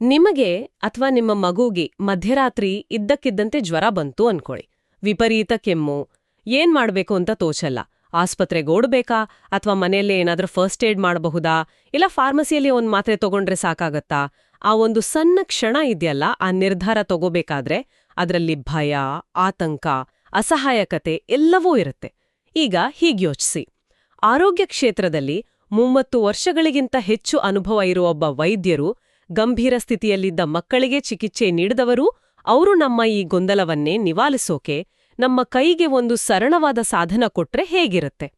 ನಿಮಗೆ ಅಥವಾ ನಿಮ್ಮ ಮಗುಗೆ ಮಧ್ಯರಾತ್ರಿ ಇದ್ದಕ್ಕಿದ್ದಂತೆ ಜ್ವರ ಬಂತು ಅನ್ಕೊಳ್ಳಿ ವಿಪರೀತ ಕೆಮ್ಮು. ಏನ್ ಮಾಡ್ಬೇಕು ಅಂತ ತೋಚಲ್ಲ. ಆಸ್ಪತ್ರೆಗೋಡ್ಬೇಕಾ ಅಥವಾ ಮನೆಯಲ್ಲೇ ಏನಾದ್ರೂ ಫಸ್ಟ್ ಏಡ್ ಮಾಡಬಹುದಾ? ಇಲ್ಲ ಫಾರ್ಮಸಿಯಲ್ಲಿ ಒಂದು ಮಾತ್ರೆ ತಗೊಂಡ್ರೆ ಸಾಕಾಗತ್ತಾ? ಆ ಒಂದು ಸಣ್ಣ ಕ್ಷಣ ಇದೆಯಲ್ಲ, ಆ ನಿರ್ಧಾರ ತಗೋಬೇಕಾದ್ರೆ ಅದರಲ್ಲಿ ಭಯ, ಆತಂಕ, ಅಸಹಾಯಕತೆ ಎಲ್ಲವೂ ಇರುತ್ತೆ. ಈಗ ಹೀಗೆ ಯೋಚಿಸಿ. ಆರೋಗ್ಯ ಕ್ಷೇತ್ರದಲ್ಲಿ ಮೂವತ್ತು ವರ್ಷಗಳಿಗಿಂತ ಹೆಚ್ಚು ಅನುಭವ ಇರುವ ಒಬ್ಬ ವೈದ್ಯರು ಗಂಭೀರ ಸ್ಥಿತಿಯಲ್ಲಿದ್ದ ಮಕ್ಕಳಿಗೆ ಚಿಕಿತ್ಸೆ ನೀಡಿದವರು, ಅವರು ನಮ್ಮ ಈ ಗೊಂದಲವನ್ನೇ ನಿವಾಲಿಸೋಕೆ, ನಮ್ಮ ಕೈಗೆ ಒಂದು ಸರಳವಾದ ಸಾಧನ ಕೊಟ್ರೆ ಹೇಗಿರುತ್ತೆ?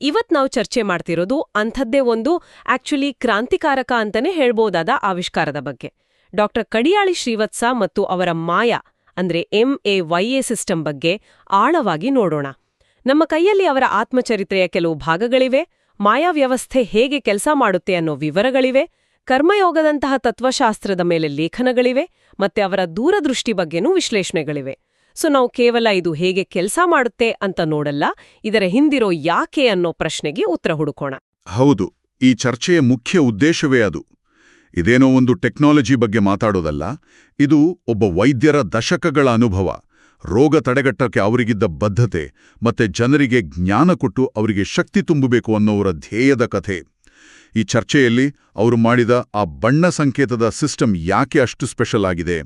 ಇವತ್ ನಾವು ಚರ್ಚೆ ಮಾಡ್ತಿರೋದು ಅಂಥದ್ದೇ ಒಂದು ಆಕ್ಚುಲಿ ಕ್ರಾಂತಿಕಾರಕ ಅಂತಾನೆ ಹೇಳ್ಬೋದಾದ ಆವಿಷ್ಕಾರದ ಬಗ್ಗೆ. ಡಾಕ್ಟರ್ ಕಡಿಯಾಳಿ ಶ್ರೀವತ್ಸ ಮತ್ತು ಅವರ ಮಾಯಾ, ಅಂದ್ರೆ M A Y A system ಬಗ್ಗೆ ಆಳವಾಗಿ ನೋಡೋಣ. ನಮ್ಮ ಕೈಯಲ್ಲಿ ಅವರ ಆತ್ಮಚರಿತ್ರೆಯ ಕೆಲವು ಭಾಗಗಳಿವೆ ಮಾಯಾ ವ್ಯವಸ್ಥೆ ಹೇಗೆ ಕೆಲಸ ಮಾಡುತ್ತೆ ಅನ್ನೋ ವಿವರಗಳಿವೆ ಕರ್ಮಯೋಗದಂತಹ ತತ್ವಶಾಸ್ತ್ರದ ಮೇಲೆ ಲೇಖನಗಳಿವೆ ಮತ್ತೆ ಅವರ ದೂರದೃಷ್ಟಿ ಬಗ್ಗೆನೂ ವಿಶ್ಲೇಷಣೆಗಳಿವೆ. ಸೊ ನಾವು ಕೇವಲ ಇದು ಹೇಗೆ ಕೆಲಸ ಮಾಡುತ್ತೆ ಅಂತ ನೋಡಲ್ಲ, ಇದರ ಹಿಂದಿರೋ ಯಾಕೆ ಅನ್ನೋ ಪ್ರಶ್ನೆಗೆ ಉತ್ತರ ಹುಡುಕೋಣ. ಹೌದು, ಈ ಚರ್ಚೆಯ ಮುಖ್ಯ ಉದ್ದೇಶವೇ ಅದು. ಇದೇನೋ ಒಂದು ಟೆಕ್ನಾಲಜಿ ಬಗ್ಗೆ ಮಾತಾಡೋದಲ್ಲ, ಇದು ಒಬ್ಬ ವೈದ್ಯರ ದಶಕಗಳ ಅನುಭವ. ರೋಗ ತಡೆಗಟ್ಟಕ್ಕೆ ಅವರಿಗಿದ್ದ ಬದ್ಧತೆ ಮತ್ತೆ ಜನರಿಗೆ ಜ್ಞಾನ ಕೊಟ್ಟು ಅವರಿಗೆ ಶಕ್ತಿ ತುಂಬಬೇಕು ಅನ್ನೋವರ ಧ್ಯೇಯದ ಕಥೆ. ಈ ಚರ್ಚೆಯಲ್ಲಿ ಅವರು ಮಾಡಿದ ಆ ಬಣ್ಣ ಸಂಕೇತದ ಸಿಸ್ಟಮ್ ಯಾಕೆ ಅಷ್ಟು ಸ್ಪೆಷಲ್ ಆಗಿದೆ,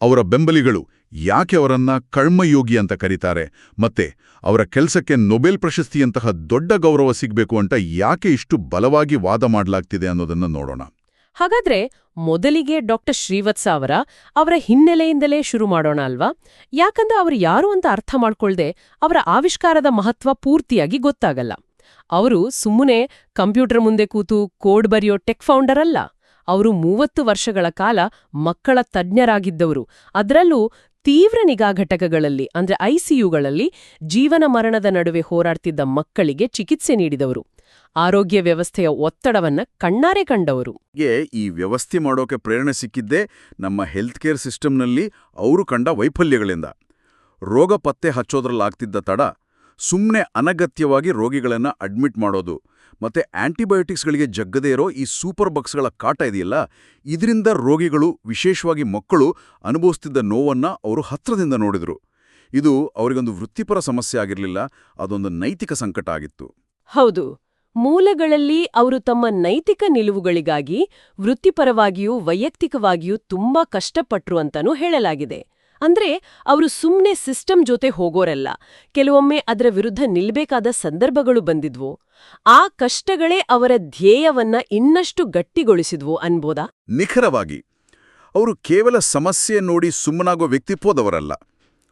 ಅವರ ಬೆಂಬಲಿಗಳು ಯಾಕೆ ಅವರನ್ನ ಕರ್ಮಯೋಗಿ ಅಂತ ಕರೀತಾರೆ, ಮತ್ತೆ ಅವರ ಕೆಲಸಕ್ಕೆ ನೊಬೆಲ್ ಪ್ರಶಸ್ತಿಯಂತಹ ದೊಡ್ಡ ಗೌರವ ಸಿಗಬೇಕು ಅಂತ ಯಾಕೆ ಇಷ್ಟು ಬಲವಾಗಿ ವಾದ ಮಾಡಲಾಗ್ತಿದೆ ಅನ್ನೋದನ್ನ ನೋಡೋಣ. ಹಾಗಾದ್ರೆ ಮೊದಲಿಗೆ ಡಾಕ್ಟರ್ ಶ್ರೀವತ್ಸ ಅವರ ಅವರ ಹಿನ್ನೆಲೆಯಿಂದಲೇ ಶುರು ಮಾಡೋಣ ಅಲ್ವಾ? ಯಾಕಂದ್ರೆ ಅವರು ಯಾರು ಅಂತ ಅರ್ಥ ಮಾಡ್ಕೊಳ್ದೆ ಅವರ ಆವಿಷ್ಕಾರದ ಮಹತ್ವ ಪೂರ್ತಿಯಾಗಿ ಗೊತ್ತಾಗಲ್ಲ. ಅವರು ಸುಮ್ಮನೆ ಕಂಪ್ಯೂಟರ್ ಮುಂದೆ ಕೂತು ಕೋಡ್ ಬರೆಯೋ ಟೆಕ್ ಫೌಂಡರ್ ಅಲ್ಲ. ಅವರು ಮೂವತ್ತು ವರ್ಷಗಳ ಕಾಲ ಮಕ್ಕಳ ತಜ್ಞರಾಗಿದ್ದವರು. ಅದರಲ್ಲೂ ತೀವ್ರ ನಿಗಾ ಘಟಕಗಳಲ್ಲಿ, ಅಂದ್ರೆ ಐಸಿಯುಗಳಲ್ಲಿ ಜೀವನ ಮರಣದ ನಡುವೆ ಹೋರಾಡ್ತಿದ್ದ ಮಕ್ಕಳಿಗೆ ಚಿಕಿತ್ಸೆ ನೀಡಿದವರು. ಆರೋಗ್ಯ ವ್ಯವಸ್ಥೆಯ ಒತ್ತಡವನ್ನ ಕಣ್ಣಾರೆ ಕಂಡವರು. ಈ ವ್ಯವಸ್ಥೆ ಮಾಡೋಕೆ ಪ್ರೇರಣೆ ಸಿಕ್ಕಿದ್ದೇ ನಮ್ಮ ಹೆಲ್ತ್ ಕೇರ್ ಸಿಸ್ಟಮ್ನಲ್ಲಿ ಅವರು ಕಂಡ ವೈಫಲ್ಯಗಳಿಂದ. ರೋಗ ಪತ್ತೆ ಹಚ್ಚೋದ್ರಲ್ಲಾಗ್ತಿದ್ದ ತಡ ಸುಮ್ಮನೆ ಅನಗತ್ಯವಾಗಿ ರೋಗಿಗಳನ್ನು ಅಡ್ಮಿಟ್ ಮಾಡೋದು. ಮತ್ತೆ ಆಂಟಿಬಯೋಟಿಕ್ಸ್ಗಳಿಗೆ ಜಗ್ಗದೇ ಇರೋ ಈ ಸೂಪರ್ ಬಕ್ಸ್ಗಳ ಕಾಟ ಇದೆಯಲ್ಲ, ಇದರಿಂದ ರೋಗಿಗಳು, ವಿಶೇಷವಾಗಿ ಮಕ್ಕಳು, ಅನುಭವಿಸ್ತಿದ್ದ ನೋವನ್ನ ಅವರು ಹತ್ರದಿಂದ ನೋಡಿದ್ರು. ಇದು ಅವರಿಗೊಂದು ವೃತ್ತಿಪರ ಸಮಸ್ಯೆ ಆಗಿರಲಿಲ್ಲ, ಅದೊಂದು ನೈತಿಕ ಸಂಕಟ ಆಗಿತ್ತು. ಹೌದು. ಮೂಲಗಳಲ್ಲಿ ಅವರು ತಮ್ಮ ನೈತಿಕ ನಿಲುವುಗಳಿಗಾಗಿ ವೃತ್ತಿಪರವಾಗಿಯೂ ವೈಯಕ್ತಿಕವಾಗಿಯೂ ತುಂಬಾ ಕಷ್ಟಪಟ್ರು ಅಂತನೂ ಹೇಳಲಾಗಿದೆ. ಅಂದ್ರೆ ಅವರು ಸುಮ್ಮನೆ ಸಿಸ್ಟಮ್ ಜೊತೆ ಹೋಗೋರಲ್ಲ. ಕೆಲವೊಮ್ಮೆ ಅದರ ವಿರುದ್ಧ ನಿಲ್ಬೇಕಾದ ಸಂದರ್ಭಗಳು ಬಂದಿದ್ವು. ಆ ಕಷ್ಟಗಳೇ ಅವರ ಧ್ಯೇಯವನ್ನ ಇನ್ನಷ್ಟು ಗಟ್ಟಿಗೊಳಿಸಿದ್ವು ಅನ್ಬೋದಾ? ನಿಖರವಾಗಿ, ಅವರು ಕೇವಲ ಸಮಸ್ಯೆ ನೋಡಿ ಸುಮ್ಮನಾಗೋ ವ್ಯಕ್ತಿತ್ವದವರಲ್ಲ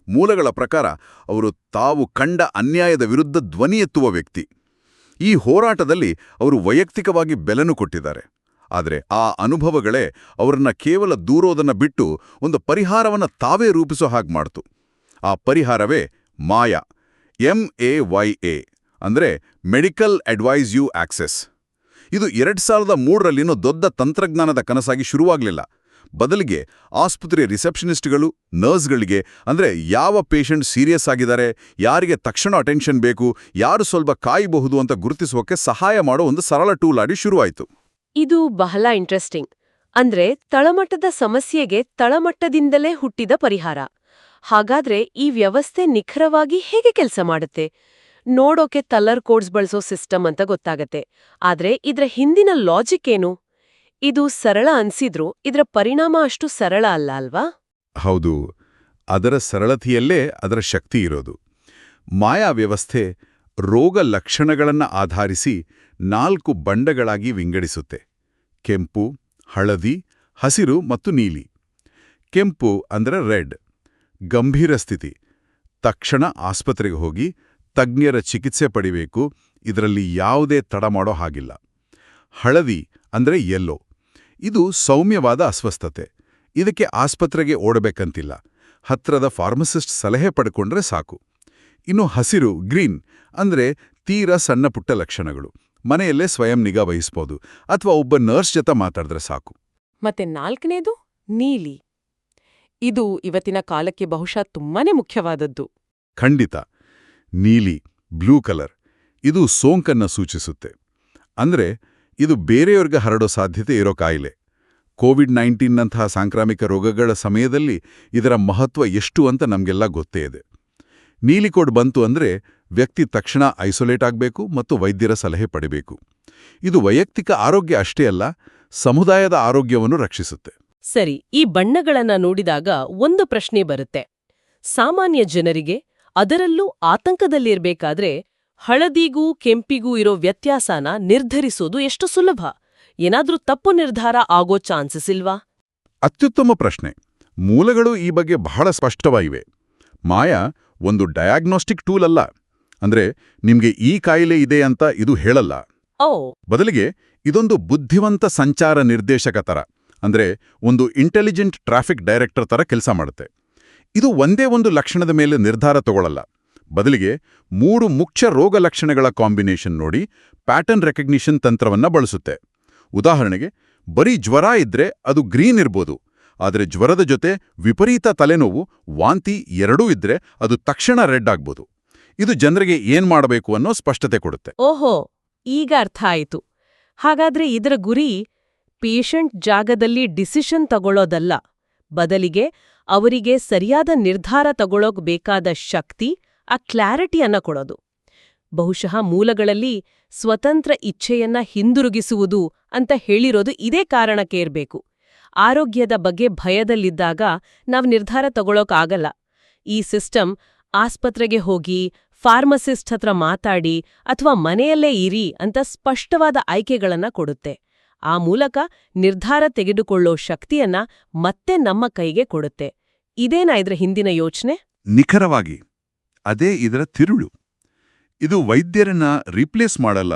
ಮೂಲಗಳ ಪ್ರಕಾರ, ಅವರು ತಾವು ಕಂಡ ಅನ್ಯಾಯದ ವಿರುದ್ಧ ಧ್ವನಿ ಎತ್ತುವ ವ್ಯಕ್ತಿ. ಈ ಹೋರಾಟದಲ್ಲಿ ಅವರು ವೈಯಕ್ತಿಕವಾಗಿ ಬೆಲನು ಕೊಟ್ಟಿದ್ದಾರೆ. ಆದರೆ ಆ ಅನುಭವಗಳೇ ಅವರನ್ನ ಕೇವಲ ದೂರೋದನ್ನು ಬಿಟ್ಟು ಒಂದು ಪರಿಹಾರವನ್ನ ತಾವೇ ರೂಪಿಸೋ ಹಾಗೆ ಮಾಡ್ತು. ಆ ಪರಿಹಾರವೇ Maya M A Y A ಅಂದ್ರೆ ಮೆಡಿಕಲ್ ಅಡ್ವೈಸ್ ಯು ಆಕ್ಸೆಸ್. ಇದು ಎರಡು ಸಾವಿರದ ಮೂರರಲ್ಲಿನೂ ದೊಡ್ಡ ತಂತ್ರಜ್ಞಾನದ ಕನಸಾಗಿ ಶುರುವಾಗಲಿಲ್ಲ. ಬದಲಿಗೆ ಆಸ್ಪತ್ರೆಯ ರಿಸೆಪ್ಷನಿಸ್ಟ್ಗಳು, ನರ್ಸ್ಗಳಿಗೆ, ಅಂದ್ರೆ ಯಾವ ಪೇಷಂಟ್ ಸೀರಿಯಸ್ ಆಗಿದ್ದಾರೆ, ಯಾರಿಗೆ ತಕ್ಷಣ ಅಟೆನ್ಷನ್ ಬೇಕು, ಯಾರು ಸ್ವಲ್ಪ ಕಾಯಬಹುದು ಅಂತ ಗುರುತಿಸೋಕೆ ಸಹಾಯ ಮಾಡೋ ಒಂದು ಸರಳ ಟೂಲ್ ಆಡಿ ಶುರುವಾಯಿತು. ಇದು ಬಹಳ ಇಂಟ್ರೆಸ್ಟಿಂಗ್. ಅಂದ್ರೆ ತಳಮಟ್ಟದ ಸಮಸ್ಯೆಗೆ ತಳಮಟ್ಟದಿಂದಲೇ ಹುಟ್ಟಿದ ಪರಿಹಾರ. ಹಾಗಾದ್ರೆ ಈ ವ್ಯವಸ್ಥೆ ನಿಖರವಾಗಿ ಹೇಗೆ ಕೆಲಸ ಮಾಡುತ್ತೆ? ನೋಡೋಕೆ ತಲ್ಲರ್ ಕೋಡ್ಸ್ ಬಳಸೋ ಸಿಸ್ಟಮ್ ಅಂತ ಗೊತ್ತಾಗತ್ತೆ. ಆದ್ರೆ ಇದ್ರ ಹಿಂದಿನ ಲಾಜಿಕ್ ಏನು? ಇದು ಸರಳ ಅನ್ಸಿದ್ರು ಇದರ ಪರಿಣಾಮ ಅಷ್ಟು ಸರಳ ಅಲ್ಲ ಅಲ್ವಾ? ಹೌದು. ಅದರ ಸರಳತೆಯಲ್ಲೇ ಅದರ ಶಕ್ತಿ ಇರೋದು. ಮಾಯಾ ವ್ಯವಸ್ಥೆ ರೋಗ ಲಕ್ಷಣಗಳನ್ನು ಆಧರಿಸಿ ನಾಲ್ಕು ಬಂಡಗಳಾಗಿ ವಿಂಗಡಿಸುತ್ತೆ. ಕೆಂಪು, ಹಳದಿ, ಹಸಿರು ಮತ್ತು ನೀಲಿ. ಕೆಂಪು ಅಂದರೆ ರೆಡ್. ಗಂಭೀರ ಸ್ಥಿತಿ. ತಕ್ಷಣ ಆಸ್ಪತ್ರೆಗೆ ಹೋಗಿ ತಜ್ಞರ ಚಿಕಿತ್ಸೆ ಪಡಿಬೇಕು, ಇದರಲ್ಲಿ ಯಾವುದೇ ತಡ ಮಾಡೋ ಹಾಗಿಲ್ಲ. ಹಳದಿ ಅಂದ್ರೆ ಎಲ್ಲೋ ಇದು ಸೌಮ್ಯವಾದ ಅಸ್ವಸ್ಥತೆ. ಇದಕ್ಕೆ ಆಸ್ಪತ್ರೆಗೆ ಓಡಬೇಕಂತಿಲ್ಲ. ಹತ್ರದ ಫಾರ್ಮಸಿಸ್ಟ್ ಸಲಹೆ ಪಡ್ಕೊಂಡ್ರೆ ಸಾಕು. ಇನ್ನು ಹಸಿರು ಗ್ರೀನ್ ಅಂದ್ರೆ ತೀರ ಸಣ್ಣ ಪುಟ್ಟ ಲಕ್ಷಣಗಳು. ಮನೆಯಲ್ಲೇ ಸ್ವಯಂ ನಿಗಾ ವಹಿಸ್ಬೋದು. ಅಥವಾ ಒಬ್ಬ ನರ್ಸ್ ಜೊತೆ ಮಾತಾಡಿದ್ರೆ ಸಾಕು. ಮತ್ತೆ ನಾಲ್ಕನೇದು ನೀಲಿ. ಇದು ಇವತ್ತಿನ ಕಾಲಕ್ಕೆ ಬಹುಶಃ ತುಂಬಾನೇ ಮುಖ್ಯವಾದದ್ದು. ಖಂಡಿತ. ನೀಲಿ ಬ್ಲೂ ಕಲರ್. ಇದು ಸೋಂಕನ್ನ ಸೂಚಿಸುತ್ತೆ. ಅಂದ್ರೆ ಇದು ಬೇರೆಯವ್ರಿಗೆ ಹರಡೋ ಸಾಧ್ಯತೆ ಇರೋ ಕಾಯಿಲೆ. ಕೋವಿಡ್ ನೈನ್ಟೀನ್ನಂತಹ ಸಾಂಕ್ರಾಮಿಕ ರೋಗಗಳ ಸಮಯದಲ್ಲಿ ಇದರ ಮಹತ್ವ ಎಷ್ಟು ಅಂತ ನಮಗೆಲ್ಲ ಗೊತ್ತೇ ಇದೆ. ನೀಲಿಕೋಡ್ ಬಂತು ಅಂದ್ರೆ ವ್ಯಕ್ತಿ ತಕ್ಷಣ ಐಸೋಲೇಟ್ ಆಗಬೇಕು ಮತ್ತು ವೈದ್ಯರ ಸಲಹೆ ಪಡೆಯಬೇಕು ಇದು ವೈಯಕ್ತಿಕ ಆರೋಗ್ಯ ಅಷ್ಟೇ ಅಲ್ಲ ಸಮುದಾಯದ ಆರೋಗ್ಯವನ್ನು ರಕ್ಷಿಸುತ್ತೆ. ಸರಿ ಈ ಬಣ್ಣಗಳನ್ನ ನೋಡಿದಾಗ ಒಂದು ಪ್ರಶ್ನೆ ಬರುತ್ತೆ. ಸಾಮಾನ್ಯ ಜನರಿಗೆ ಅದರಲ್ಲೂ ಆತಂಕದಲ್ಲಿರ್ಬೇಕಾದ್ರೆ ಹಳದಿಗೂ ಕೆಂಪಿಗೂ ಇರೋ ವ್ಯತ್ಯಾಸನ ನಿರ್ಧರಿಸೋದು ಎಷ್ಟು ಸುಲಭ? ಏನಾದ್ರೂ ತಪ್ಪು ನಿರ್ಧಾರ ಆಗೋ ಚಾನ್ಸಸ್ ಇಲ್ವಾ? ಅತ್ಯುತ್ತಮ ಪ್ರಶ್ನೆ. ಮೂಲಗಳು ಈ ಬಗ್ಗೆ ಬಹಳ ಸ್ಪಷ್ಟವಾಗಿವೆ. ಮಾಯಾ ಒಂದು ಡಯಾಗ್ನೋಸ್ಟಿಕ್ ಟೂಲ್ ಅಲ್ಲ. ಅಂದ್ರೆ ನಿಮ್ಗೆ ಈ ಕಾಯಿಲೆ ಇದೆ ಅಂತ ಇದು ಹೇಳಲ್ಲ. ಬದಲಿಗೆ ಇದೊಂದು ಬುದ್ಧಿವಂತ ಸಂಚಾರ ನಿರ್ದೇಶಕ ತರ. ಅಂದ್ರೆ ಒಂದು ಇಂಟೆಲಿಜೆಂಟ್ ಟ್ರಾಫಿಕ್ ಡೈರೆಕ್ಟರ್ ತರ ಕೆಲಸ ಮಾಡುತ್ತೆ. ಇದು ಒಂದೇ ಒಂದು ಲಕ್ಷಣದ ಮೇಲೆ ನಿರ್ಧಾರ ತಗೊಳ್ಳಲ್ಲ ಬದಲಿಗೆ ಮೂರು ಮುಖ್ಯ ರೋಗ ಲಕ್ಷಣಗಳ ಕಾಂಬಿನೇಷನ್ ನೋಡಿ ಪ್ಯಾಟರ್ನ್ ರೆಕಗ್ನಿಷನ್ ತಂತ್ರವನ್ನ ಬಳಸುತ್ತೆ. ಉದಾಹರಣೆಗೆ ಬರೀ ಜ್ವರ ಇದ್ರೆ ಅದು ಗ್ರೀನ್ ಇರ್ಬೋದು. ಆದರೆ ಜ್ವರದ ಜೊತೆ ವಿಪರೀತ ತಲೆನೋವು ವಾಂತಿ ಎರಡೂ ಇದ್ರೆ ಅದು ತಕ್ಷಣ ರೆಡ್ ಆಗ್ಬೋದು. ಇದು ಜನರಿಗೆ ಏನ್ ಮಾಡಬೇಕು ಅನ್ನೋ ಸ್ಪಷ್ಟತೆ ಕೊಡುತ್ತೆ. ಓಹೋ, ಈಗ ಅರ್ಥ ಆಯಿತು. ಹಾಗಾದ್ರೆ ಇದರ ಗುರಿ ಪೇಷಂಟ್ ಜಾಗದಲ್ಲಿ ಡಿಸಿಷನ್ ತಗೊಳ್ಳೋದಲ್ಲ ಬದಲಿಗೆ ಅವರಿಗೆ ಸರಿಯಾದ ನಿರ್ಧಾರ ತಗೊಳ್ಳೋಕ್ ಬೇಕಾದ ಶಕ್ತಿ, ಆ ಕ್ಲಾರಿಟಿಯನ್ನ ಕೊಡೋದು. ಬಹುಶಃ ಮೂಲಗಳಲ್ಲಿ ಸ್ವತಂತ್ರ ಇಚ್ಛೆಯನ್ನ ಹಿಂದಿರುಗಿಸುವುದು ಅಂತ ಹೇಳಿರೋದು ಇದೇ ಕಾರಣಕ್ಕೆ ಇರಬೇಕು ಆರೋಗ್ಯದ ಬಗ್ಗೆ ಭಯದಲ್ಲಿದ್ದಾಗ ನಾವು ನಿರ್ಧಾರ ತಗೊಳ್ಳೋಕಾಗಲ್ಲ ಈ ಸಿಸ್ಟಮ್ ಆಸ್ಪತ್ರೆಗೆ ಹೋಗಿ ಫಾರ್ಮಸಿಸ್ಟ್ ಹತ್ರ ಮಾತಾಡಿ ಅಥವಾ ಮನೆಯಲ್ಲೇ ಇರಿ ಅಂತ ಸ್ಪಷ್ಟವಾದ ಆಯ್ಕೆಗಳನ್ನ ಕೊಡುತ್ತೆ. ಆ ಮೂಲಕ ನಿರ್ಧಾರ ತೆಗೆದುಕೊಳ್ಳೋ ಶಕ್ತಿಯನ್ನ ಮತ್ತೆ ನಮ್ಮ ಕೈಗೆ ಕೊಡುತ್ತೆ. ಇದೇನಾ ಇದ್ರ ಹಿಂದಿನ ಯೋಚನೆ? ನಿಖರವಾಗಿ, ಅದೇ ಇದರ ತಿರುಳು. ಇದು ವೈದ್ಯರನ್ನ ರಿಪ್ಲೇಸ್ ಮಾಡಲ್ಲ,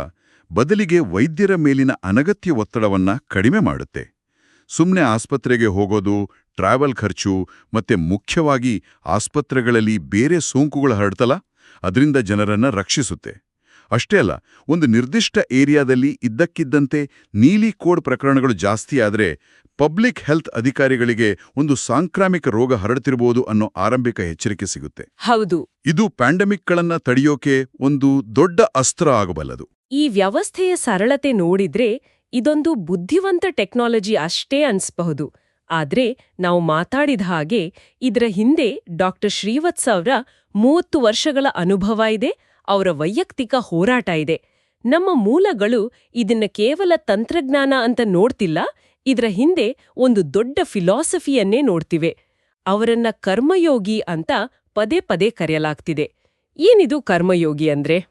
ಬದಲಿಗೆ ವೈದ್ಯರ ಮೇಲಿನ ಅನಗತ್ಯ ಒತ್ತಡವನ್ನ ಕಡಿಮೆ ಮಾಡುತ್ತೆ. ಸುಮ್ಮನೆ ಆಸ್ಪತ್ರೆಗೆ ಹೋಗೋದು ಟ್ರಾವೆಲ್ ಖರ್ಚು ಮತ್ತೆ ಮುಖ್ಯವಾಗಿ ಆಸ್ಪತ್ರೆಗಳಲ್ಲಿ ಬೇರೆ ಸೋಂಕುಗಳು ಹರಡ್ತಲ್ಲ ಅದರಿಂದ ಜನರನ್ನ ರಕ್ಷಿಸುತ್ತೆ. ಅಷ್ಟೇ ಅಲ್ಲ ಒಂದು ನಿರ್ದಿಷ್ಟ ಏರಿಯಾದಲ್ಲಿ ಇದ್ದಕ್ಕಿದ್ದಂತೆ ನೀಲಿ ಕೋಡ್ ಪ್ರಕರಣಗಳು ಜಾಸ್ತಿ ಆದರೆ ಪಬ್ಲಿಕ್ ಹೆಲ್ತ್ ಅಧಿಕಾರಿಗಳಿಗೆ ಒಂದು ಸಾಂಕ್ರಾಮಿಕ ರೋಗ ಹರಡ್ತಿರಬಹುದು ಅನ್ನೋ ಆರಂಭಿಕ ಎಚ್ಚರಿಕೆ ಸಿಗುತ್ತೆ. ಹೌದು. ಇದು ಪ್ಯಾಂಡಮಿಕ್ಗಳನ್ನ ತಡೆಯೋಕೆ ಒಂದು ದೊಡ್ಡ ಅಸ್ತ್ರ ಆಗಬಲ್ಲದು. ಈ ವ್ಯವಸ್ಥೆಯ ಸರಳತೆ ನೋಡಿದ್ರೆ ಇದೊಂದು ಬುದ್ಧಿವಂತ ಟೆಕ್ನಾಲಜಿ ಅಷ್ಟೇ ಅನ್ಸ್ಬಹುದು. ಆದ್ರೆ ನಾವು ಮಾತಾಡಿದ ಹಾಗೆ ಇದರ ಹಿಂದೆ ಡಾಕ್ಟರ್ ಶ್ರೀವತ್ಸ ಅವರ ಮೂವತ್ತು ವರ್ಷಗಳ ಅನುಭವ ಇದೆ, ಅವರ ವೈಯಕ್ತಿಕ ಹೋರಾಟ ಇದೆ. ನಮ್ಮ ಮೂಲಗಳು ಇದನ್ನ ಕೇವಲ ತಂತ್ರಜ್ಞಾನ ಅಂತ ನೋಡ್ತಿಲ್ಲ, ಇದರ ಹಿಂದೆ ಒಂದು ದೊಡ್ಡ ಫಿಲಾಸಫಿಯನ್ನೇ ನೋಡ್ತಿವೆ. ಅವರನ್ನ ಕರ್ಮಯೋಗಿ ಅಂತ ಪದೇ ಪದೇ ಕರೆಯಲಾಗ್ತಿದೆ. ಏನಿದು ಕರ್ಮಯೋಗಿ ಅಂದ್ರೆ?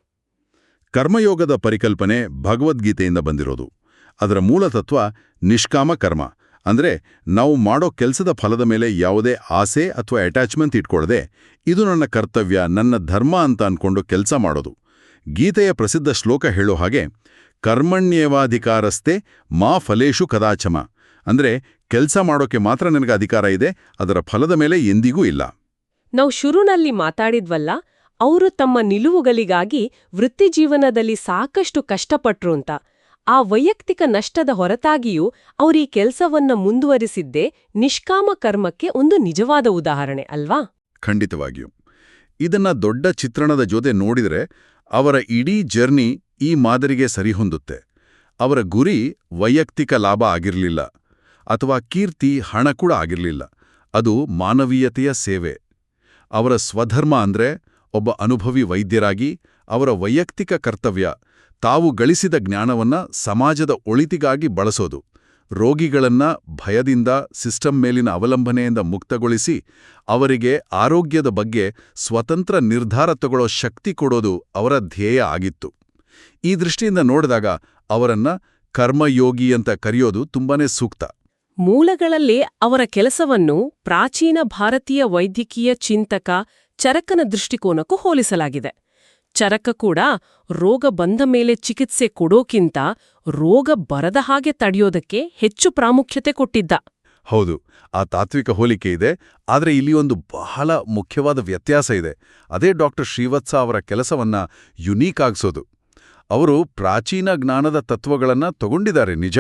ಕರ್ಮಯೋಗದ ಪರಿಕಲ್ಪನೆ ಭಗವದ್ಗೀತೆಯಿಂದ ಬಂದಿರೋದು. ಅದರ ಮೂಲ ತತ್ವ ನಿಷ್ಕಾಮ ಕರ್ಮ. ಅಂದರೆ ನಾವು ಮಾಡೋ ಕೆಲಸದ ಫಲದ ಮೇಲೆ ಯಾವುದೇ ಆಸೆ ಅಥವಾ ಅಟ್ಯಾಚ್ಮೆಂಟ್ ಇಟ್ಕೊಳ್ಳದೆ ಇದು ನನ್ನ ಕರ್ತವ್ಯ, ನನ್ನ ಧರ್ಮ ಅಂತ ಅನ್ಕೊಂಡು ಕೆಲಸ ಮಾಡೋದು. ಗೀತೆಯ ಪ್ರಸಿದ್ಧ ಶ್ಲೋಕ ಹೇಳೋ ಹಾಗೆ ಕರ್ಮಣ್ಯೇವಾಧಿಕಾರಸ್ತೆ ಮಾ ಫಲೇಶು ಕದಾಚಮ. ಅಂದ್ರೆ ಕೆಲಸ ಮಾಡೋಕೆ ಮಾತ್ರ ನನಗೆ ಅಧಿಕಾರ ಇದೆ, ಅದರ ಫಲದ ಮೇಲೆ ಎಂದಿಗೂ ಇಲ್ಲ. ನಾವು ಶುರುನಲ್ಲಿ ಮಾತಾಡಿದ್ವಲ್ಲ, ಅವರು ತಮ್ಮ ನಿಲುವುಗಳಿಗಾಗಿ ವೃತ್ತಿಜೀವನದಲ್ಲಿ ಸಾಕಷ್ಟು ಕಷ್ಟಪಟ್ರು ಅಂತ. ಆ ವೈಯಕ್ತಿಕ ನಷ್ಟದ ಹೊರತಾಗಿಯೂ ಅವರೀ ಕೆಲಸವನ್ನು ಮುಂದುವರಿಸಿದ್ದೇ ನಿಷ್ಕಾಮ ಕರ್ಮಕ್ಕೆ ಒಂದು ನಿಜವಾದ ಉದಾಹರಣೆ, ಅಲ್ವಾ? ಖಂಡಿತವಾಗಿಯೂ. ಇದನ್ನ ದೊಡ್ಡ ಚಿತ್ರಣದ ಜೊತೆ ನೋಡಿದರೆ ಅವರ ಇಡೀ ಜರ್ನಿ ಈ ಮಾದರಿಗೆ ಸರಿಹೊಂದುತ್ತೆ. ಅವರ ಗುರಿ ವೈಯಕ್ತಿಕ ಲಾಭ ಆಗಿರಲಿಲ್ಲ ಅಥವಾ ಕೀರ್ತಿ, ಹಣ ಕೂಡ ಆಗಿರಲಿಲ್ಲ. ಅದು ಮಾನವೀಯತೆಯ ಸೇವೆ. ಅವರ ಸ್ವಧರ್ಮ ಅಂದ್ರೆ ಒಬ್ಬ ಅನುಭವಿ ವೈದ್ಯರಾಗಿ ಅವರ ವೈಯಕ್ತಿಕ ಕರ್ತವ್ಯ ತಾವು ಗಳಿಸಿದ ಜ್ಞಾನವನ್ನ ಸಮಾಜದ ಒಳಿತಿಗಾಗಿ ಬಳಸೋದು. ರೋಗಿಗಳನ್ನ ಭಯದಿಂದ ಸಿಸ್ಟಮ್ ಮೇಲಿನ ಅವಲಂಬನೆಯಿಂದ ಮುಕ್ತಗೊಳಿಸಿ ಅವರಿಗೆ ಆರೋಗ್ಯದ ಬಗ್ಗೆ ಸ್ವತಂತ್ರ ನಿರ್ಧಾರ ತಗೊಳ್ಳೋ ಶಕ್ತಿ ಕೊಡೋದು ಅವರ ಧ್ಯೇಯ ಆಗಿತ್ತು. ಈ ದೃಷ್ಟಿಯಿಂದ ನೋಡಿದಾಗ ಅವರನ್ನ ಕರ್ಮಯೋಗಿ ಅಂತ ಕರೆಯೋದು ತುಂಬಾನೇ ಸೂಕ್ತ. ಮೂಲಗಳಲ್ಲಿ ಅವರ ಕೆಲಸವನ್ನು ಪ್ರಾಚೀನ ಭಾರತೀಯ ವೈದ್ಯಕೀಯ ಚಿಂತಕ ಚರಕನ ದೃಷ್ಟಿಕೋನಕ್ಕೂ ಹೋಲಿಸಲಾಗಿದೆ. ಚರಕ ಕೂಡ ರೋಗ ಬಂದ ಮೇಲೆ ಚಿಕಿತ್ಸೆ ಕೊಡೋಕ್ಕಿಂತ ರೋಗ ಬರದ ಹಾಗೆ ತಡೆಯೋದಕ್ಕೆ ಹೆಚ್ಚು ಪ್ರಾಮುಖ್ಯತೆ ಕೊಟ್ಟಿದ್ದ. ಹೌದು, ಆ ತಾತ್ವಿಕ ಹೋಲಿಕೆ ಇದೆ, ಆದರೆ ಇಲ್ಲಿ ಒಂದು ಬಹಳ ಮುಖ್ಯವಾದ ವ್ಯತ್ಯಾಸ ಇದೆ. ಅದೇ ಡಾಕ್ಟರ್ ಶ್ರೀವತ್ಸ ಅವರ ಕೆಲಸವನ್ನ ಯುನೀಕ್ ಆಗಿಸೋದು. ಅವರು ಪ್ರಾಚೀನ ಜ್ಞಾನದ ತತ್ವಗಳನ್ನು ತಗೊಂಡಿದ್ದಾರೆ ನಿಜ,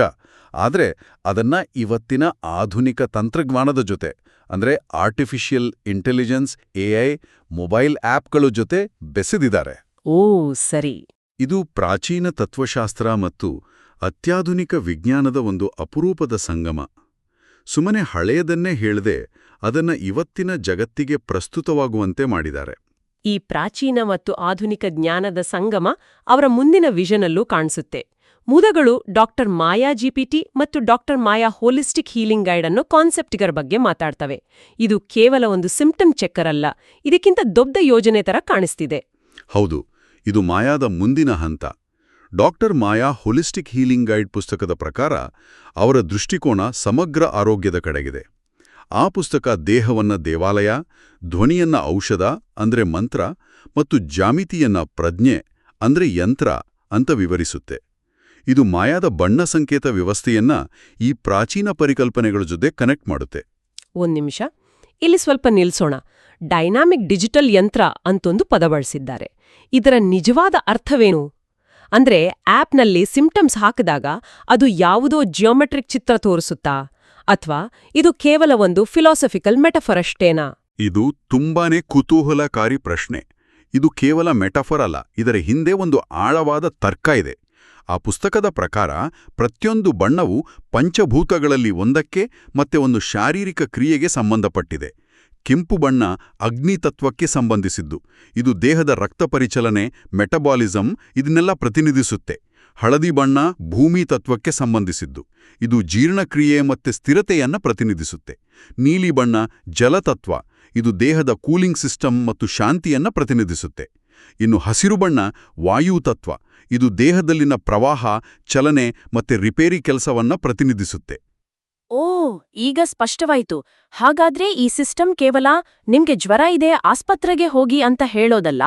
ಆದರೆ ಅದನ್ನ ಇವತ್ತಿನ ಆಧುನಿಕ ತಂತ್ರಜ್ಞಾನದ ಜೊತೆ ಅಂದ್ರೆ ಆರ್ಟಿಫಿಷಿಯಲ್ ಇಂಟೆಲಿಜೆನ್ಸ್ ಎಐ ಮೊಬೈಲ್ ಆ್ಯಪ್ಗಳು ಜೊತೆ ಬೆಸೆದಿದ್ದಾರೆ. ಓ ಸರಿ. ಇದು ಪ್ರಾಚೀನ ತತ್ವಶಾಸ್ತ್ರ ಮತ್ತು ಅತ್ಯಾಧುನಿಕ ವಿಜ್ಞಾನದ ಒಂದು ಅಪರೂಪದ ಸಂಗಮ. ಸುಮ್ಮನೆ ಹಳೆಯದನ್ನೇ ಹೇಳದೆ ಅದನ್ನ ಇವತ್ತಿನ ಜಗತ್ತಿಗೆ ಪ್ರಸ್ತುತವಾಗುವಂತೆ ಮಾಡಿದ್ದಾರೆ. ಈ ಪ್ರಾಚೀನ ಮತ್ತು ಆಧುನಿಕ ಜ್ಞಾನದ ಸಂಗಮ ಅವರ ಮುಂದಿನ ವಿಷನಲ್ಲೂ ಕಾಣಿಸುತ್ತೆ. ಮುದಗಳು ಡಾಕ್ಟರ್ ಮಾಯಾ ಜಿಪಿಟಿ ಮತ್ತು doctor Maya holistic healing guide ಅನ್ನೋ ಕಾನ್ಸೆಪ್ಟ್ಗರ ಬಗ್ಗೆ ಮಾತಾಡ್ತವೆ. ಇದು ಕೇವಲ ಒಂದು ಸಿಂಪ್ಟಮ್ ಚೆಕ್ಕರ್ ಅಲ್ಲ, ಇದಕ್ಕಿಂತ ದೊಡ್ಡ ಯೋಜನೆ ತರ ಕಾಣಿಸ್ತಿದೆ. ಹೌದು, ಇದು ಮಾಯಾದ ಮುಂದಿನ ಹಂತ. Doctor Maya holistic healing guide ಪುಸ್ತಕದ ಪ್ರಕಾರ, ಅವರ ದೃಷ್ಟಿಕೋನ ಸಮಗ್ರ ಆರೋಗ್ಯದ ಕಡೆಗಿದೆ. ಆ ಪುಸ್ತಕ ದೇಹವನ್ನ ದೇವಾಲಯ, ಧ್ವನಿಯನ್ನ ಔಷಧ, ಅಂದ್ರೆ ಮಂತ್ರ, ಮತ್ತು ಜಾಮಿತಿಯನ್ನ ಪ್ರಜ್ಞೆ, ಅಂದ್ರೆ ಯಂತ್ರ ಅಂತ ವಿವರಿಸುತ್ತೆ. ಇದು ಮಾಯಾದ ಬಣ್ಣ ಸಂಕೇತ ವ್ಯವಸ್ಥೆಯನ್ನ ಈ ಪ್ರಾಚೀನ ಪರಿಕಲ್ಪನೆಗಳ ಜೊತೆ ಕನೆಕ್ಟ್ ಮಾಡುತ್ತೆ. ಒಂದ್ ನಿಮಿಷ. ಇಲ್ಲಿ ಸ್ವಲ್ಪ ನಿಲ್ಸೋಣ. ಡೈನಾಮಿಕ್ ಡಿಜಿಟಲ್ ಯಂತ್ರ ಅಂತೊಂದು ಪದ ಬಳಸಿದ್ದಾರೆ. ಇದರ ನಿಜವಾದ ಅರ್ಥವೇನು? ಅಂದ್ರೆ ಆಪ್ನಲ್ಲಿ ಸಿಂಪ್ಟಮ್ಸ್ ಹಾಕಿದಾಗ ಅದು ಯಾವುದೋ ಜಿಯೋಮೆಟ್ರಿಕ್ ಚಿತ್ರ ತೋರಿಸುತ್ತಾ? ಅಥವಾ ಇದು ಕೇವಲ ಒಂದು ಫಿಲಾಸಫಿಕಲ್ ಮೆಟಫರ್ ಅಷ್ಟೇನಾ? ಇದು ತುಂಬಾನೇ ಕುತೂಹಲಕಾರಿ ಪ್ರಶ್ನೆ. ಇದು ಕೇವಲ ಮೆಟಫರ್ ಅಲ್ಲ ಇದರ ಹಿಂದೆ ಒಂದು ಆಳವಾದ ತರ್ಕ ಇದೆ. ಆ ಪುಸ್ತಕದ ಪ್ರಕಾರ ಪ್ರತಿಯೊಂದು ಬಣ್ಣವು ಪಂಚಭೂತಗಳಲ್ಲಿ ಒಂದಕ್ಕೆ ಮತ್ತೆ ಒಂದು ಶಾರೀರಿಕ ಕ್ರಿಯೆಗೆ ಸಂಬಂಧಪಟ್ಟಿದೆ. ಕೆಂಪು ಬಣ್ಣ ಅಗ್ನಿ ತತ್ವಕ್ಕೆ ಸಂಬಂಧಿಸಿದ್ದು. ಇದು ದೇಹದ ರಕ್ತ ಪರಿಚಲನೆ, ಮೆಟಬಾಲಿಸಂ ಇದನ್ನೆಲ್ಲ ಪ್ರತಿನಿಧಿಸುತ್ತೆ. ಹಳದಿ ಬಣ್ಣ ಭೂಮಿ ತತ್ವಕ್ಕೆ ಸಂಬಂಧಿಸಿದ್ದು. ಇದು ಜೀರ್ಣಕ್ರಿಯೆ ಮತ್ತೆ ಸ್ಥಿರತೆಯನ್ನು ಪ್ರತಿನಿಧಿಸುತ್ತೆ. ನೀಲಿ ಬಣ್ಣ ಜಲತತ್ವ ಇದು ದೇಹದ ಕೂಲಿಂಗ್ ಸಿಸ್ಟಮ್ ಮತ್ತು ಶಾಂತಿಯನ್ನು ಪ್ರತಿನಿಧಿಸುತ್ತೆ. ಇನ್ನು ಹಸಿರು ಬಣ್ಣ ವಾಯು ತತ್ವ. ಇದು ದೇಹದಲ್ಲಿನ ಪ್ರವಾಹ, ಚಲನೆ ಮತ್ತೆ ರಿಪೇರಿ ಕೆಲಸವನ್ನ ಪ್ರತಿನಿಧಿಸುತ್ತೆ. ಓ, ಈಗ ಸ್ಪಷ್ಟವಾಯಿತು. ಹಾಗಾದ್ರೆ ಈ ಸಿಸ್ಟಮ್ ಕೇವಲ ನಿಮ್ಗೆ ಜ್ವರ ಇದೆ, ಆಸ್ಪತ್ರೆಗೆ ಹೋಗಿ ಅಂತ ಹೇಳೋದಲ್ಲ?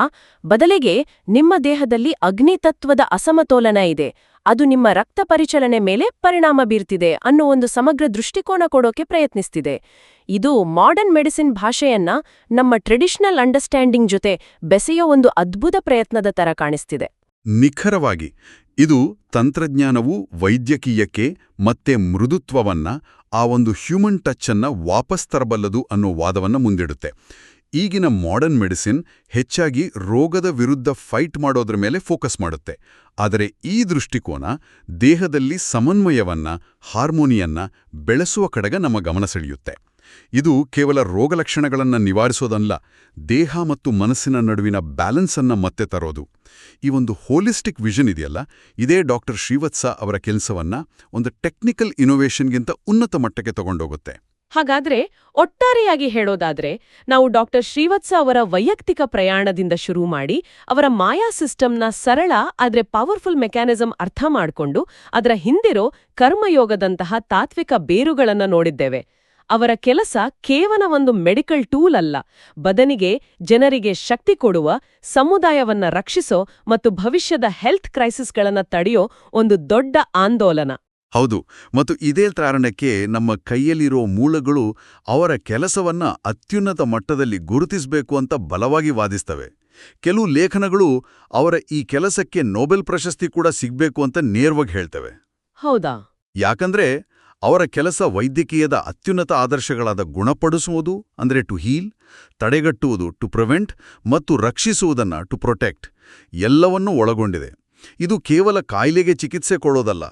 ಬದಲಿಗೆ ನಿಮ್ಮ ದೇಹದಲ್ಲಿ ಅಗ್ನಿತತ್ವದ ಅಸಮತೋಲನ ಇದೆ. ಅದು ನಿಮ್ಮ ರಕ್ತ ಪರಿಚಲನೆ ಮೇಲೆ ಪರಿಣಾಮ ಬೀರ್ತಿದೆ ಅನ್ನೋ ಒಂದು ಸಮಗ್ರ ದೃಷ್ಟಿಕೋನ ಕೊಡೋಕೆ ಪ್ರಯತ್ನಿಸ್ತಿದೆ. ಇದು ಮಾಡರ್ನ್ ಮೆಡಿಸಿನ್ ಭಾಷೆಯನ್ನ ನಮ್ಮ ಟ್ರೆಡಿಷನಲ್ ಅಂಡರ್ಸ್ಟ್ಯಾಂಡಿಂಗ್ ಜೊತೆ ಬೆಸೆಯೋ ಒಂದು ಅದ್ಭುತ ಪ್ರಯತ್ನದ ತರ ಕಾಣಿಸ್ತಿದೆ. ನಿಖರವಾಗಿ, ಇದು ತಂತ್ರಜ್ಞಾನವು ವೈದ್ಯಕೀಯಕ್ಕೆ ಮತ್ತೆ ಮೃದುತ್ವವನ್ನ, ಆ ಒಂದು ಹ್ಯೂಮನ್ ಟಚ್ ಅನ್ನ ವಾಪಸ್ ತರಬಲ್ಲದು ಅನ್ನೋ ವಾದವನ್ನ ಮುಂದಿಡುತ್ತೆ. ಈಗಿನ ಮಾಡರ್ನ್ ಮೆಡಿಸಿನ್ ಹೆಚ್ಚಾಗಿ ರೋಗದ ವಿರುದ್ಧ ಫೈಟ್ ಮಾಡೋದ್ರ ಮೇಲೆ ಫೋಕಸ್ ಮಾಡುತ್ತೆ. ಆದರೆ ಈ ದೃಷ್ಟಿಕೋನ ದೇಹದಲ್ಲಿ ಸಮನ್ವಯವನ್ನ ಹಾರ್ಮೋನಿಯನ್ನ ಬೆಳೆಸುವ ಕಡೆಗೆ ನಮ್ಮ ಗಮನ ಸೆಳೆಯುತ್ತೆ. ಇದು ಕೇವಲ ರೋಗಲಕ್ಷಣಗಳನ್ನು ನಿವಾರಿಸೋದಲ್ಲ, ದೇಹ ಮತ್ತು ಮನಸ್ಸಿನ ನಡುವಿನ ಬ್ಯಾಲೆನ್ಸನ್ನು ಮತ್ತೆ ತರೋದು. ಈ ಒಂದು ಹೋಲಿಸ್ಟಿಕ್ ವಿಷನ್ ಇದೆಯಲ್ಲ, ಇದೇ ಡಾಕ್ಟರ್ ಶ್ರೀವತ್ಸ ಅವರ ಕೆಲಸವನ್ನ ಒಂದು ಟೆಕ್ನಿಕಲ್ ಇನೋವೇಷನ್ಗಿಂತ ಉನ್ನತ ಮಟ್ಟಕ್ಕೆ ತಗೊಂಡೋಗುತ್ತೆ. ಹಾಗಾದ್ರೆ ಒಟ್ಟಾರೆಯಾಗಿ ಹೇಳೋದಾದ್ರೆ, ನಾವು ಡಾಕ್ಟರ್ ಶ್ರೀವತ್ಸ ಅವರ ವೈಯಕ್ತಿಕ ಪ್ರಯಾಣದಿಂದ ಶುರು ಮಾಡಿ, ಅವರ ಮಾಯಾ ಸಿಸ್ಟಮ್ನ ಸರಳ ಆದರೆ ಪವರ್ಫುಲ್ ಮೆಕ್ಯಾನಿಸಂ ಅರ್ಥ ಮಾಡ್ಕೊಂಡು, ಅದರ ಹಿಂದಿರೋ ಕರ್ಮಯೋಗದಂತಹ ತಾತ್ವಿಕ ಬೇರುಗಳನ್ನು ನೋಡಿದ್ದೇವೆ. ಅವರ ಕೆಲಸ ಕೇವಲ ಒಂದು ಮೆಡಿಕಲ್ ಟೂಲ್ ಅಲ್ಲ. ಬದನಿಗೆ ಜನರಿಗೆ ಶಕ್ತಿ ಕೊಡುವ ಸಮುದಾಯವನ್ನ ರಕ್ಷಿಸೋ ಮತ್ತು ಭವಿಷ್ಯದ ಹೆಲ್ತ್ ಕ್ರೈಸಿಸ್ಗಳನ್ನ ತಡೆಯೋ ಒಂದು ದೊಡ್ಡ ಆಂದೋಲನ. ಹೌದು. ಮತ್ತು ಇದೇ ಕಾರಣಕ್ಕೆ ನಮ್ಮ ಕೈಯಲ್ಲಿರೋ ಮೂಲಗಳು ಅವರ ಕೆಲಸವನ್ನ ಅತ್ಯುನ್ನತ ಮಟ್ಟದಲ್ಲಿ ಗುರುತಿಸಬೇಕು ಅಂತ ಬಲವಾಗಿ ವಾದಿಸ್ತವೆ. ಕೆಲವು ಲೇಖನಗಳು ಅವರ ಈ ಕೆಲಸಕ್ಕೆ ನೋಬೆಲ್ ಪ್ರಶಸ್ತಿ ಕೂಡ ಸಿಗ್ಬೇಕು ಅಂತ ನೇರವಾಗಿ ಹೇಳ್ತವೆ. ಹೌದಾ? ಯಾಕಂದ್ರೆ ಅವರ ಕೆಲಸ ವೈದ್ಯಕೀಯದ ಅತ್ಯುನ್ನತ ಆದರ್ಶಗಳಾದ ಗುಣಪಡಿಸುವುದು, ಅಂದರೆ ಟು ಹೀಲ್ ತಡೆಗಟ್ಟುವುದು ಟು ಪ್ರಿವೆಂಟ್ ಮತ್ತು ರಕ್ಷಿಸುವುದನ್ನ ಟು ಪ್ರೊಟೆಕ್ಟ್ ಎಲ್ಲವನ್ನೂ ಒಳಗೊಂಡಿದೆ. ಇದು ಕೇವಲ ಕಾಯಿಲೆಗೆ ಚಿಕಿತ್ಸೆ ಕೊಡೋದಲ್ಲ,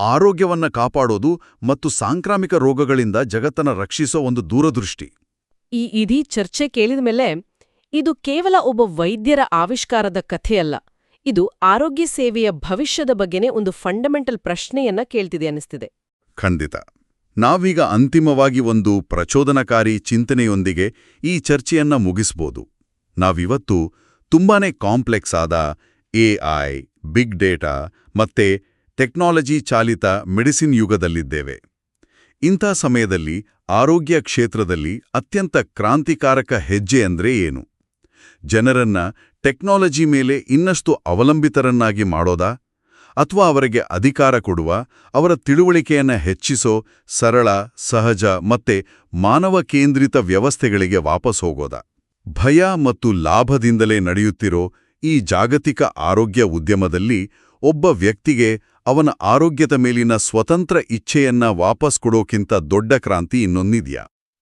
ಆರೋಗ್ಯವನ್ನ ಕಾಪಾಡೋದು ಮತ್ತು ಸಾಂಕ್ರಾಮಿಕ ರೋಗಗಳಿಂದ ಜಗತ್ತನ್ನ ರಕ್ಷಿಸೋ ಒಂದು ದೂರದೃಷ್ಟಿ. ಈ ಇಡೀ ಚರ್ಚೆ ಕೇಳಿದ ಮೇಲೆ ಇದು ಕೇವಲ ಒಬ್ಬ ವೈದ್ಯರ ಆವಿಷ್ಕಾರದ ಕಥೆಯಲ್ಲ, ಇದು ಆರೋಗ್ಯ ಸೇವೆಯ ಭವಿಷ್ಯದ ಬಗ್ಗೆನೇ ಒಂದು ಫಂಡಮೆಂಟಲ್ ಪ್ರಶ್ನೆಯನ್ನ ಕೇಳ್ತಿದೆ ಅನಿಸ್ತಿದೆ ಖಂಡಿತ. ನಾವೀಗ ಅಂತಿಮವಾಗಿ ಒಂದು ಪ್ರಚೋದನಕಾರಿ ಚಿಂತನೆಯೊಂದಿಗೆ ಈ ಚರ್ಚೆಯನ್ನ ಮುಗಿಸ್ಬೋದು. ನಾವಿವತ್ತು ತುಂಬಾನೇ ಕಾಂಪ್ಲೆಕ್ಸ್ ಆದ ಎಐ ಬಿಗ್ ಡೇಟಾ ಮತ್ತೆ ಟೆಕ್ನಾಲಜಿ ಚಾಲಿತ ಮೆಡಿಸಿನ್ ಯುಗದಲ್ಲಿದ್ದೇವೆ. ಇಂಥ ಸಮಯದಲ್ಲಿ ಆರೋಗ್ಯ ಕ್ಷೇತ್ರದಲ್ಲಿ ಅತ್ಯಂತ ಕ್ರಾಂತಿಕಾರಕ ಹೆಜ್ಜೆ ಅಂದ್ರೆ ಏನು? ಜನರನ್ನ ಟೆಕ್ನಾಲಜಿ ಮೇಲೆ ಇನ್ನಷ್ಟು ಅವಲಂಬಿತರನ್ನಾಗಿ ಮಾಡೋದಾ? ಅಥವಾ ಅವರಿಗೆ ಅಧಿಕಾರ ಕೊಡುವ, ಅವರ ತಿಳುವಳಿಕೆಯನ್ನು ಹೆಚ್ಚಿಸೋ, ಸರಳ, ಸಹಜ ಮತ್ತೆ ಮಾನವ ಕೇಂದ್ರಿತ ವ್ಯವಸ್ಥೆಗಳಿಗೆ ವಾಪಸ್ ಹೋಗೋದ. ಭಯ ಮತ್ತು ಲಾಭದಿಂದಲೇ ನಡೆಯುತ್ತಿರೋ ಈ ಜಾಗತಿಕ ಆರೋಗ್ಯ ಉದ್ಯಮದಲ್ಲಿ ಒಬ್ಬ ವ್ಯಕ್ತಿಗೆ ಅವನ ಆರೋಗ್ಯದ ಮೇಲಿನ ಸ್ವತಂತ್ರ ಇಚ್ಛೆಯನ್ನ ವಾಪಸ್ ಕೊಡೋಕ್ಕಿಂತ ದೊಡ್ಡ ಕ್ರಾಂತಿ ಇನ್ನೊಂದಿದ್ಯಾ?